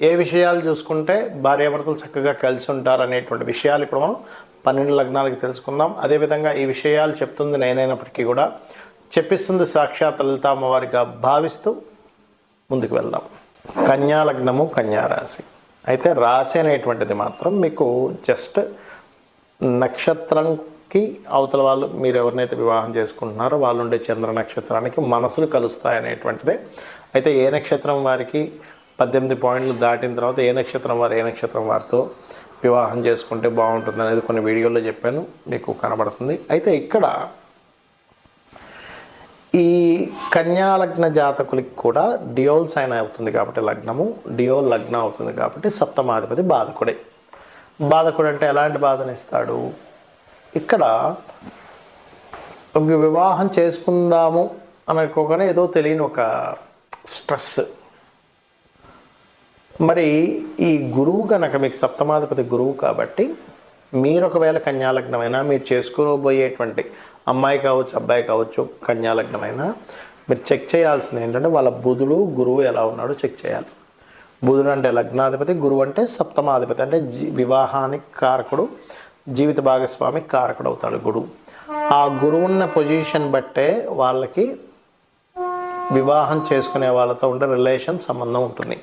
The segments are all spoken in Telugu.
ఏ విషయాలు చూసుకుంటే భార్యాభర్తలు చక్కగా కలిసి ఉంటారు అనేటువంటి విషయాలు ఇప్పుడు మనం పన్నెండు లగ్నాలకి తెలుసుకుందాం. అదేవిధంగా ఈ విషయాలు చెప్తుంది నేనైనప్పటికీ కూడా చెప్పిస్తుంది సాక్షాత్ లలిత అమ్మవారిగా భావిస్తూ ముందుకు వెళ్దాం. కన్యా లగ్నము కన్యా రాశి. అయితే రాశి అనేటువంటిది మాత్రం మీకు జస్ట్ నక్షత్రంకి అవతల వాళ్ళు మీరు ఎవరినైతే వివాహం చేసుకుంటున్నారో వాళ్ళు ఉండే చంద్ర నక్షత్రానికి మనసులు కలుస్తాయి అనేటువంటిదే అయితే ఏ నక్షత్రం వారికి పద్దెనిమిది పాయింట్లు దాటిన తర్వాత ఏ నక్షత్రం వారు ఏ నక్షత్రం వారితో వివాహం చేసుకుంటే బాగుంటుంది అనేది కొన్ని వీడియోల్లో చెప్పాను మీకు కనబడుతుంది. అయితే ఇక్కడ ఈ కన్యా లగ్న జాతకులకి కూడా డియోల్ సైన్ అవుతుంది కాబట్టి లగ్నము డియోల్ లగ్నం అవుతుంది కాబట్టి సప్తమాధిపతి బాధకుడే. బాధకుడు అంటే ఎలాంటి బాధనిస్తాడు ఇక్కడ వివాహం చేసుకుందాము అనుకోగానే ఏదో తెలియని ఒక స్ట్రెస్. మరి ఈ గురువు కనుక మీకు సప్తమాధిపతి గురువు కాబట్టి మీరు ఒకవేళ కన్యాలగ్నమైనా మీరు చేసుకోబోయేటువంటి అమ్మాయి కావచ్చు అబ్బాయి కావచ్చు కన్యాలగ్నమైనా మీరు చెక్ చేయాల్సింది ఏంటంటే వాళ్ళ బుధుడు గురువు ఎలా ఉన్నాడో చెక్ చేయాలి. బుధుడు అంటే లగ్నాధిపతి గురువు అంటే సప్తమాధిపతి అంటే జీ వివాహానికి కారకుడు జీవిత భాగస్వామి కారకుడు అవుతాడు గురువు. ఆ గురువున్న పొజిషన్ బట్టే వాళ్ళకి వివాహం చేసుకునే వాళ్ళతో ఉండే రిలేషన్ సంబంధం ఉంటుంది.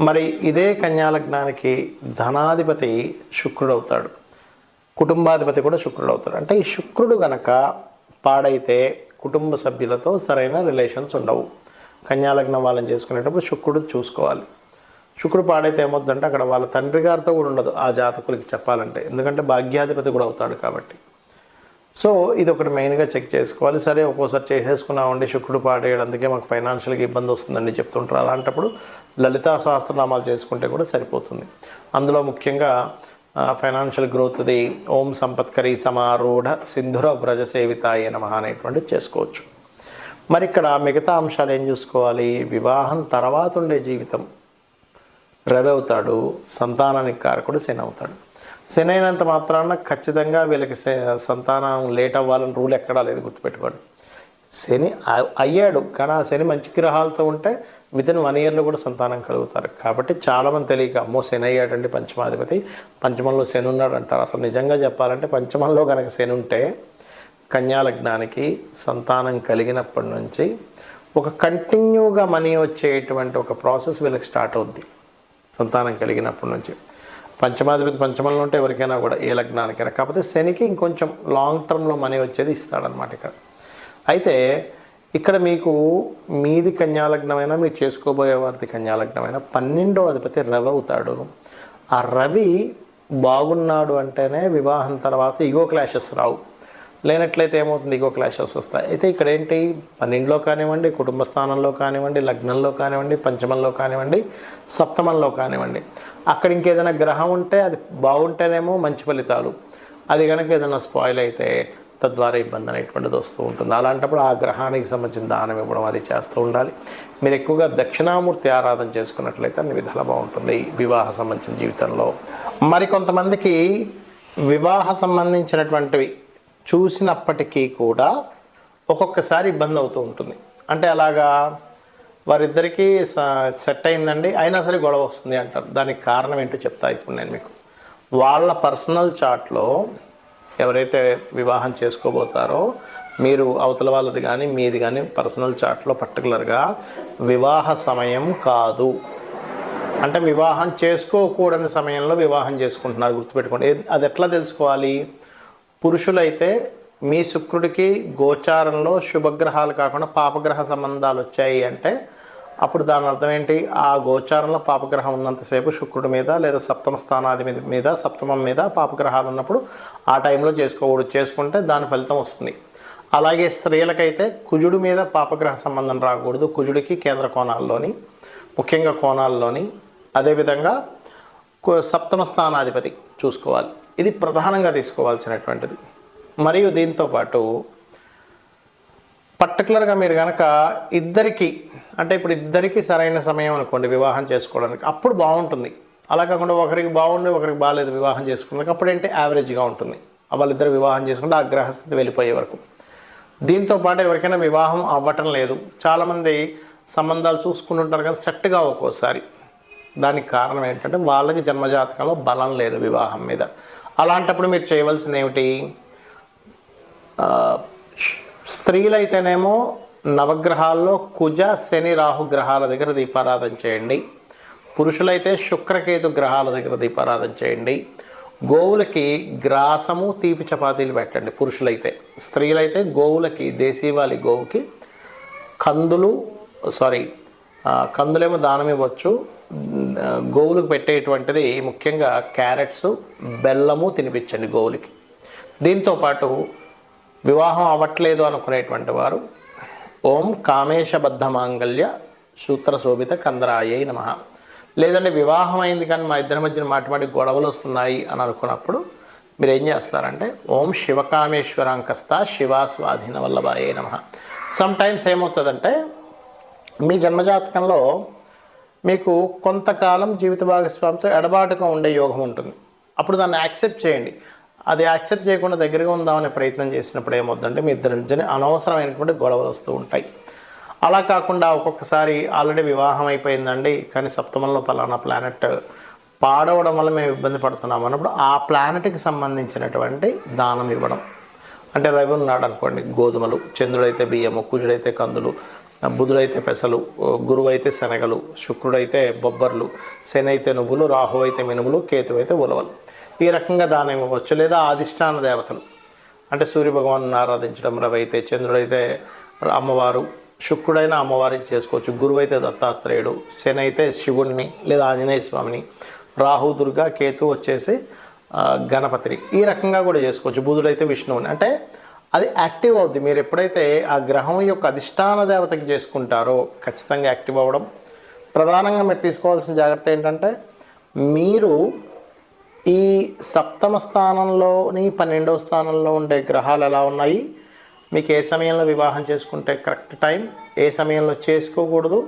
మరి ఇదే కన్యాలగ్నానికి ధనాధిపతి శుక్రుడు అవుతాడు కుటుంబాధిపతి కూడా శుక్రుడు అవుతాడు అంటే ఈ శుక్రుడు గనక పాడైతే కుటుంబ సభ్యులతో సరైన రిలేషన్స్ ఉండవు. కన్యాలగ్నం వాళ్ళని చేసుకునేటప్పుడు శుక్రుడు చూసుకోవాలి. శుక్రుడు పాడైతే ఏమవుతుందంటే అక్కడ వాళ్ళ తండ్రి గారితో కూడా ఉండదు ఆ జాతకులకి చెప్పాలంటే. ఎందుకంటే భాగ్యాధిపతి కూడా అవుతాడు కాబట్టి. సో ఇది ఒకటి మెయిన్గా చెక్ చేసుకోవాలి. సరే ఒక్కోసారి చేసేసుకున్నామండి శుక్రుడు పాడేయడం అందుకే మాకు ఫైనాన్షియల్గా ఇబ్బంది వస్తుందండి చెప్తుంటారు. అలాంటప్పుడు లలితా సహస్రనామాలు చేసుకుంటే కూడా సరిపోతుంది. అందులో ముఖ్యంగా ఫైనాన్షియల్ గ్రోత్ది ఓం సంపత్కరి సమారూఢ సింధుర వ్రజ సేవితాయ నమ అనేటువంటి చేసుకోవచ్చు. మరి ఇక్కడ మిగతా అంశాలు ఏం చూసుకోవాలి? వివాహం తర్వాత ఉండే జీవితం. రవి అవుతాడు సంతానానికి కారకుడు శని అవుతాడు. శని అయినంత మాత్రాన ఖచ్చితంగా వీళ్ళకి సంతానం లేట్ అవ్వాలని రూల్ ఎక్కడా లేదు గుర్తుపెట్టుకోండి. శని అయ్యాడు కానీ ఆ శని మంచి గ్రహాలతో ఉంటే విత్ ఇన్ వన్ ఇయర్లో కూడా సంతానం కలుగుతారు. కాబట్టి చాలామంది తెలియక అమ్మో శని అయ్యాడండి పంచమాధిపతి పంచమంలో శని ఉన్నాడు అంటారు. అసలు నిజంగా చెప్పాలంటే పంచమంలో కనుక శని ఉంటే కన్యాలగ్నానికి సంతానం కలిగినప్పటి నుంచి ఒక కంటిన్యూగా మనీ వచ్చేటువంటి ఒక ప్రాసెస్ వీళ్ళకి స్టార్ట్ అవుద్ది. సంతానం కలిగినప్పటి నుంచి. పంచమాధిపతి పంచమంలో ఉంటే ఎవరికైనా కూడా ఏ లగ్నానికైనా కాకపోతే శనికి ఇంకొంచెం లాంగ్ టర్మ్లో మనీ వచ్చేది ఇస్తాడనమాట ఇక్కడ. అయితే ఇక్కడ మీకు మీది కన్యాలగ్నమైనా మీరు చేసుకోబోయే వారిది కన్యాలగ్నమైనా పన్నెండో అధిపతి రవి అవుతాడు. ఆ రవి బాగున్నాడు అంటేనే వివాహం తర్వాత ఇగో క్లాషెస్ రావు. లేనట్లయితే ఏమవుతుంది? ఇగో క్లాషెస్ వస్తాయి. అయితే ఇక్కడ ఏంటి పన్నెండులో కానివ్వండి కుటుంబ స్థానంలో కానివ్వండి లగ్నంలో కానివ్వండి పంచమంలో కానివ్వండి సప్తమంలో కానివ్వండి. అక్కడ ఇంకేదైనా గ్రహం ఉంటే అది బాగుంటేనేమో మంచి ఫలితాలు. అది కనుక ఏదైనా స్పాయిల్ అయితే తద్వారా ఇబ్బంది అనేటువంటిది వస్తూ ఉంటుంది. అలాంటప్పుడు ఆ గ్రహానికి సంబంధించిన దానం ఇవ్వడం అది చేస్తూ ఉండాలి. మీరు ఎక్కువగా దక్షిణామూర్తి ఆరాధన చేసుకున్నట్లయితే అన్ని విధాలు బాగుంటుంది. వివాహ సంబంధించిన జీవితంలో. మరి కొంతమందికి వివాహ సంబంధించినటువంటివి చూసినప్పటికీ కూడా ఒక్కొక్కసారి ఇబ్బంది అవుతూ ఉంటుంది. అంటే అలాగా వారిద్దరికీ సెట్ అయిందండి అయినా సరే గొడవ వస్తుంది అంటారు. దానికి కారణం ఏంటో చెప్తా ఇప్పుడు నేను మీకు. వాళ్ళ పర్సనల్ చాట్లో ఎవరైతే వివాహం చేసుకోబోతారో మీరు అవతల వాళ్ళది కానీ మీది కానీ పర్సనల్ చాట్లో పర్టికులర్గా వివాహ సమయం కాదు. అంటే వివాహం చేసుకోకూడని సమయంలో వివాహం చేసుకుంటున్నారు గుర్తుపెట్టుకోండి. అది ఎట్లా తెలుసుకోవాలి? పురుషులైతే మీ శుక్రుడికి గోచారంలో శుభగ్రహాలు కాకుండా పాపగ్రహ సంబంధాలు వచ్చాయి అంటే అప్పుడు దాని అర్థం ఏంటి? ఆ గోచారంలో పాపగ్రహం ఉన్నంతసేపు శుక్రుడి మీద లేదా సప్తమ స్థానాది మీద మీద సప్తమం మీద పాపగ్రహాలు ఉన్నప్పుడు ఆ టైంలో చేసుకోకూడదు. చేసుకుంటే దాని ఫలితం వస్తుంది. అలాగే స్త్రీలకైతే కుజుడి మీద పాపగ్రహ సంబంధం రాకూడదు. కుజుడికి కేంద్ర కోణాల్లోని ముఖ్యంగా కోణాల్లోని. అదేవిధంగా సప్తమ స్థానాధిపతి చూసుకోవాలి. ఇది ప్రధానంగా తీసుకోవాల్సినటువంటిది. మరియు దీంతో పాటు పర్టికులర్గా మీరు కనుక ఇద్దరికి అంటే ఇప్పుడు ఇద్దరికి సరైన సమయం అనుకోండి వివాహం చేసుకోవడానికి అప్పుడు బాగుంటుంది. అలా కాకుండా ఒకరికి బాగుండి ఒకరికి బాగాలేదు వివాహం చేసుకోవడానికి అప్పుడు ఏంటి యావరేజ్గా ఉంటుంది. వాళ్ళిద్దరు వివాహం చేసుకుంటే ఆ గ్రహస్థితి వెళ్ళిపోయే వరకు. దీంతో పాటు ఎవరికైనా వివాహం అవ్వటం లేదు. చాలామంది సంబంధాలు చూసుకుంటుంటారు కానీ సెట్గా ఒక్కోసారి. దానికి కారణం ఏంటంటే వాళ్ళకి జన్మజాతకంలో బలం లేదు వివాహం మీద. అలాంటప్పుడు మీరు చేయవలసింది ఏమిటి స్త్రీలైతేనేమో నవగ్రహాల్లో కుజ శని రాహు గ్రహాల దగ్గర దీపారాధన చేయండి. పురుషులైతే శుక్రకేతు గ్రహాల దగ్గర దీపారాధన చేయండి. గోవులకి గ్రాసము తీపి చపాతీలు పెట్టండి పురుషులైతే. స్త్రీలైతే గోవులకి దేశీవాలి గోవుకి కందులు సారీ కందులేమో దానం ఇవ్వచ్చు గోవులకు పెట్టేటువంటిది ముఖ్యంగా క్యారెట్స్ బెల్లము తినిపించండి గోవులకి. దీంతో పాటు వివాహం అవ్వట్లేదు అనుకునేటువంటి వారు ఓం కామేశబద్ధ మాంగళ్య సూత్ర శోభిత కందరాయే నమ. లేదంటే వివాహం అయింది కానీ మా ఇద్దరి మధ్యన మాటి గొడవలు వస్తున్నాయి అని అనుకున్నప్పుడు మీరు ఏం చేస్తారంటే ఓం శివకామేశ్వరాంకస్త శివాస్వాధీన వల్లభాయే నమ. సమ్ టైమ్స్ ఏమవుతుందంటే మీ జన్మజాతకంలో మీకు కొంతకాలం జీవిత భాగస్వామితో ఎడబాటుగా ఉండే యోగం ఉంటుంది. అప్పుడు దాన్ని యాక్సెప్ట్ చేయండి. అది యాక్సెప్ట్ చేయకుండా దగ్గరగా ఉందామనే ప్రయత్నం చేసినప్పుడు ఏమవుతుందంటే మీ ఇద్దరి నుంచి అనవసరమైనటువంటి గొడవలు వస్తూ ఉంటాయి. అలా కాకుండా ఒక్కొక్కసారి ఆల్రెడీ వివాహం అయిపోయిందండి కానీ సప్తమంలో పలానా ప్లానెట్ పాడవడం వల్ల మేము ఇబ్బంది పడుతున్నాం అన్నప్పుడు ఆ ప్లానెట్కి సంబంధించినటువంటి దానం ఇవ్వడం. అంటే రవి ఉన్నాడు అనుకోండి గోధుమలు చంద్రుడైతే బియ్యము కుజుడైతే కందులు బుధుడైతే పెసలు గురువు అయితే శనగలు శుక్రుడైతే బొబ్బర్లు శని అయితే నువ్వులు రాహు అయితే మినుములు కేతు అయితే ఉలవలు. ఈ రకంగా దానం ఇవ్వచ్చు. లేదా అధిష్టాన దేవతలు. అంటే సూర్యభగవాను ఆరాధించడం రవి అయితే చంద్రుడైతే అమ్మవారు శుక్రుడైన అమ్మవారిని చేసుకోవచ్చు. గురువు అయితే దత్తాత్రేయుడు శని అయితే శివుణ్ణి లేదా ఆంజనేయ స్వామిని రాహు దుర్గా కేతు వచ్చేసి గణపతిని. ఈ రకంగా కూడా చేసుకోవచ్చు. బుధుడైతే విష్ణువుని. అంటే అది యాక్టివ్ అవుద్ది. మీరు ఎప్పుడైతే ఆ గ్రహం యొక్క అధిష్టాన దేవతకి చేసుకుంటారో ఖచ్చితంగా యాక్టివ్ అవ్వడం. ప్రధానంగా మీరు తీసుకోవాల్సిన జాగ్రత్త ఏంటంటే మీరు ఈ సప్తమ స్థానంలోని పన్నెండవ స్థానంలో ఉండే గ్రహాలు ఎలా ఉన్నాయి? మీకు ఏ సమయంలో వివాహం చేసుకుంటే కరెక్ట్ టైం? ఏ సమయంలో చేసుకోకూడదు?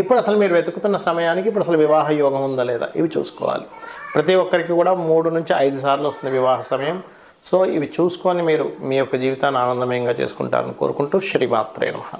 ఇప్పుడు అసలు మీరు వెతుకుతున్న సమయానికి ఇప్పుడు అసలు వివాహ యోగం ఉందా లేదా? ఇవి చూసుకోవాలి. ప్రతి ఒక్కరికి కూడా మూడు నుంచి ఐదు సార్లు వస్తుంది వివాహ సమయం. సో ఇవి చూసుకొని మీరు మీ యొక్క జీవితాన్ని ఆనందమయంగా చేసుకుంటారని కోరుకుంటూ శ్రీమాత్రే నమః.